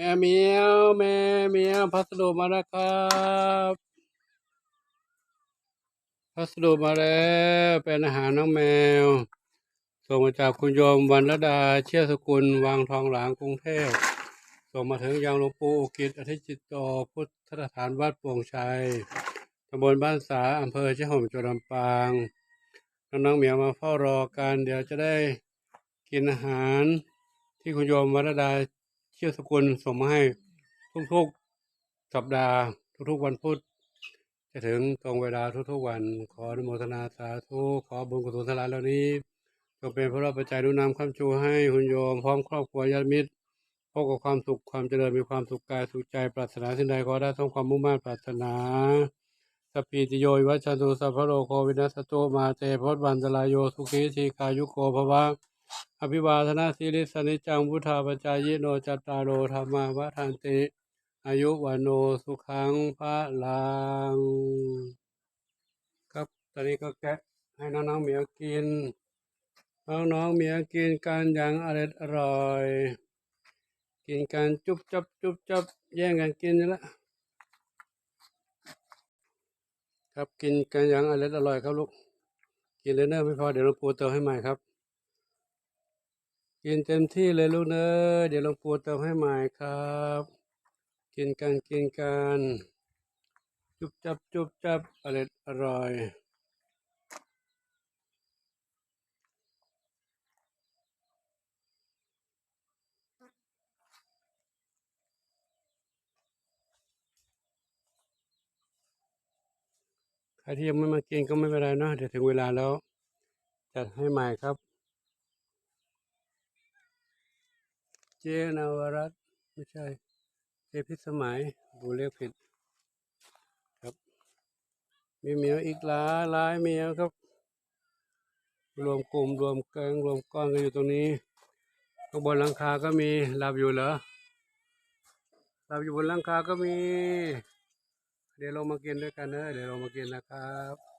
ม่เมียวแม่เมียวพัสดุมาแล้วครับพัสดุมาแล้วเป็นอาหารน้องแมว ส่งมาจากคุณโยมวันรดาเชี่ยสกุลวังทองหลางกรุงเทพส่งมาถึงยังหลวงปู่อุกิจอธิจิตโตพุทธสถานวัดป่งชัยตำบลบ้านสาอำเภอเชียงห่มจังหวัดลำปางน้องเหมียวมาเฝ้ารอกันเดี๋ยวจะได้กินอาหารที่คุณโยมวรดา เชี่ยวสกุลส่งมาให้ทุกๆสัปดาห์ ทุกๆวันพุธจะถึงตรงเวลาทุกๆวัน ขออนุโมทนาสาธุขอบุญกุศลสลานเหล่านี้จงเป็นพระราชปัจจัยนุนำคำชูให้คุณโยมพร้อมครอบครัวญาติมิตรพบกับความสุขความเจริญมีความสุขกายสุขใจปรารถนาสิ่งใดขอได้สมความมุ่งมั่นปรารถนาสปีติโยวิวัชชนตุสัพพะโลโควินัสสตุมาเตพจวันตรายโยสุขีทีคายุโกภวะ อภิวาทนาสิริสนิจังพุทธาปจายโนจัตตารโอธรรมาวทันติ อายุวันโนสุขังพระลัง ครับ ตอนนี้ก็แกะให้น้องๆเหมียวกิน น้องๆเหมียวกินกันอย่างอร่อยอร่อย กินกันจุบจับจุบจับแย่งกันกินนี่ละครับกินกันอย่างอร่อยอร่อยครับลูก กินเลยเนอะไม่พอเดี๋ยวหลวงปู่เติมให้ใหม่ครับ กินเต็มที่เลยลูกเนอะเดี๋ยวหลวงปู่เติมให้ใหม่ครับ กินกันกินกันจุบจับจุบจับอร่อยอร่อยใครที่ยังไม่มากินก็ไม่เป็นไรเนาะเดี๋ยวถึงเวลาแล้ว จัดให้ใหม่ครับ เจนาวรัตไม่ใช่ เจพิสมัยบูเรียกผิด ครับ มีเมียวอีกหลายหลายเมียวครับ รวมกลุ่มรวมแก๊งรวมก้อนกันอยู่ตรงนี้ ข้างบนหลังคาก็มีหลับอยู่เหรอหลับอยู่บนหลังคาก็มี เดี๋ยวลงมากินด้วยกันนะเดี๋ยวลงมากินนะครับ